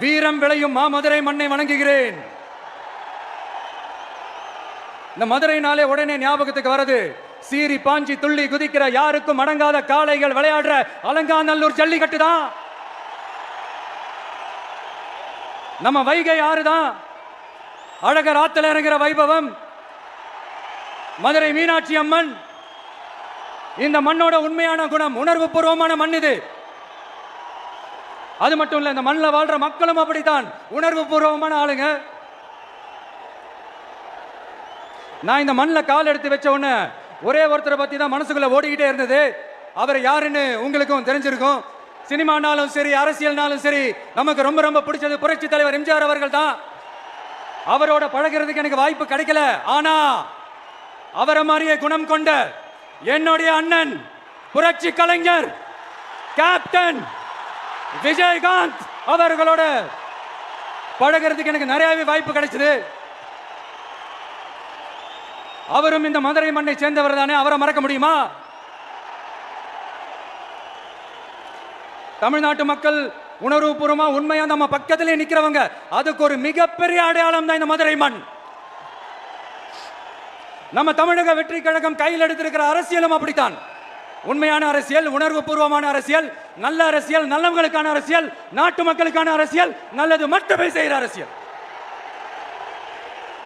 வீரம் விளையும் மாமதுரை மண்ணை வணங்குகிறேன். இந்த மதுரைனாலே உடனே ஞாபகத்துக்கு வருது சீரி பாஞ்சி துள்ளி குதிக்கிற யாருக்கும் அடங்காத காளைகள் விளையாடுற அலங்காநல்லூர் ஜல்லிக்கட்டு தான். நம்ம வைகை ஆறு தான். அழகர் ஆத்துல இறங்குற வைபவம். மதுரை மீனாட்சி அம்மன். இந்த மண்ணோட உண்மையான குணம் உணர்வு பூர்வமான மண் இது. அது மட்டும் இல்லை இந்த மண்ணில் வாழ்ற மக்களும் அப்படித்தான். உணர்வு பூர்வமான ஆளுங்க. நான் இந்த மண்ணில் கால் எடுத்து வச்ச உடனே ஒரே ஒருத்தரை பற்றி தான் மனசுக்குள்ளே ஓடிக்கிட்டே இருந்தது. அவர் யாருன்னு உங்களுக்கும் தெரிஞ்சிருக்கும். சினிமானாலும் சரி அரசியல்னாலும் சரி நமக்கு ரொம்ப ரொம்ப பிடிச்சது புரட்சி தலைவர் எம்ஜிஆர் அவர்கள் தான். அவரோட பழகிறதுக்கு எனக்கு வாய்ப்பு கிடைக்கல. ஆனா அவரை மாதிரியே குணம் கொண்ட என்னுடைய அண்ணன் புரட்சி கலைஞர் கேப்டன் விஜயகாந்த் அவர்களோட பழகிறதுக்கு எனக்கு நிறையவே வாய்ப்பு கிடைச்சது. அவரும் இந்த மதுரை மண்ணை சேர்ந்தவர் தானே அவரை மறக்க முடியுமா? தமிழ்நாட்டு மக்கள் உணர்வுபூர்வமா உண்மையா நம்ம பக்கத்திலே நிக்கிறவங்க அதுக்கு ஒரு மிகப்பெரிய அடையாளம் தான் இந்த மதுரை மண். நம்ம தமிழக வெற்றி கழகம் கையில் எடுத்திருக்கிற அரசியலும் அப்படித்தான். உண்மையான அரசியல் உணர்வு பூர்வமான அரசியல் நல்ல அரசியல் நல்லவங்களுக்கான அரசியல் நாட்டு மக்களுக்கான அரசியல் நல்லது மட்டுமே செய்கிற அரசியல்.